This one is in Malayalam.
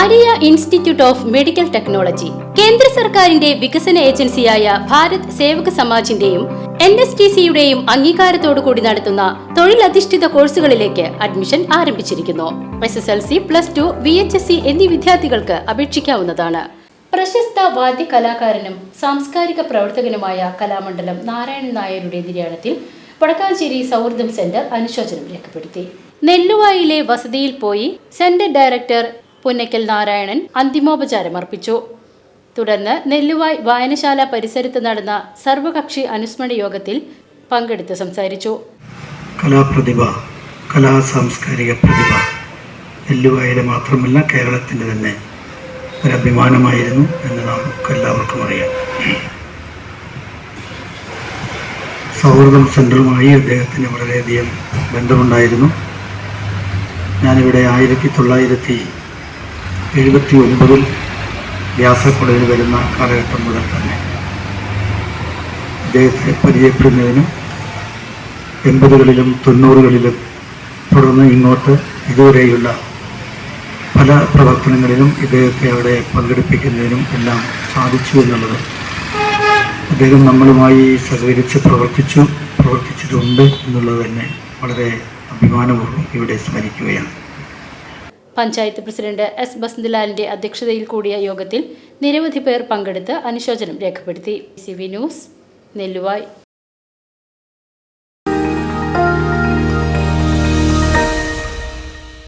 Maria institute of medical technology. കേന്ദ്ര സർക്കാരിന്റെ വികസന ഏജൻസിയായ ഭാരത് സേവക സമാജിന്റെയും എൻ എസ് ടി സിയുടെയും അംഗീകാരത്തോടു കൂടി നടത്തുന്ന തൊഴിലധിഷ്ഠിത കോഴ്സുകളിലേക്ക് അഡ്മിഷൻ ആരംഭിച്ചിരിക്കുന്നു. S S L C plus two V H S C എന്നീ വിദ്യാർത്ഥികൾക്ക് അപേക്ഷിക്കാവുന്നതാണ്. പ്രശസ്ത വാദ്യ കലാകാരനും സാംസ്കാരിക പ്രവർത്തകനുമായ കലാമണ്ഡലം നാരായണൻ നായരുടെ നിര്യാണത്തിൽ വടക്കാഞ്ചേരി സൗഹൃദം സെന്റർ അനുശോചനം രേഖപ്പെടുത്തി. നെല്ലുവായിലെ വസതിയിൽ പോയി സെന്റർ ഡയറക്ടർ പുന്നക്കൽ നാരായണൻ അന്തിമോപചാരം അർപ്പിച്ചു. തുടർന്ന് നെല്ലുവായ് വായനശാല പരിസരത്ത് നടന്ന സർവകക്ഷി അനുസ്മരണ യോഗത്തിൽ പങ്കെടുത്ത് സംസാരിച്ചു. കലാപ്രതിഭ കലാ സാംസ്കാരിക പ്രതിഭ നെല്ലുവായുടെ മാത്രമല്ല കേരളത്തിന്റെ തന്നെ ഒരഭിമാനമായിരുന്നു എന്ന് നമുക്ക് എല്ലാവർക്കും അറിയാം. സൗഹൃദം സെന്ററുമായി അദ്ദേഹത്തിന് വളരെയധികം ബന്ധമുണ്ടായിരുന്നു. ഞാനിവിടെ ആയിരത്തി തൊള്ളായിരത്തി എഴുപത്തി ഒൻപതിൽ വ്യാസക്കുടയിൽ വരുന്ന കാലഘട്ടം മുതൽ തന്നെ അദ്ദേഹത്തെ പരിചയപ്പെടുന്നതിനും എൺപതുകളിലും തൊണ്ണൂറുകളിലും തുടർന്ന് ഇങ്ങോട്ട് ഇതുവരെയുള്ള പല പ്രവർത്തനങ്ങളിലും ഇദ്ദേഹത്തെ അവിടെ പങ്കെടുപ്പിക്കുന്നതിനും എല്ലാം സാധിച്ചു എന്നുള്ളത് അദ്ദേഹം നമ്മളുമായി സഹകരിച്ച് പ്രവർത്തിച്ചു പ്രവർത്തിച്ചിട്ടുണ്ട് എന്നുള്ളത് തന്നെ വളരെ അഭിമാനപൂർവം ഇവിടെ സ്മരിക്കുകയാണ്. പഞ്ചായത്ത് പ്രസിഡന്റ് എസ് ബസന്ത്ലാലിന്റെ അധ്യക്ഷതയിൽ കൂടിയ യോഗത്തിൽ നിരവധി പേർ പങ്കെടുത്ത് അനുശോചനം രേഖപ്പെടുത്തി. C news Nelluvai.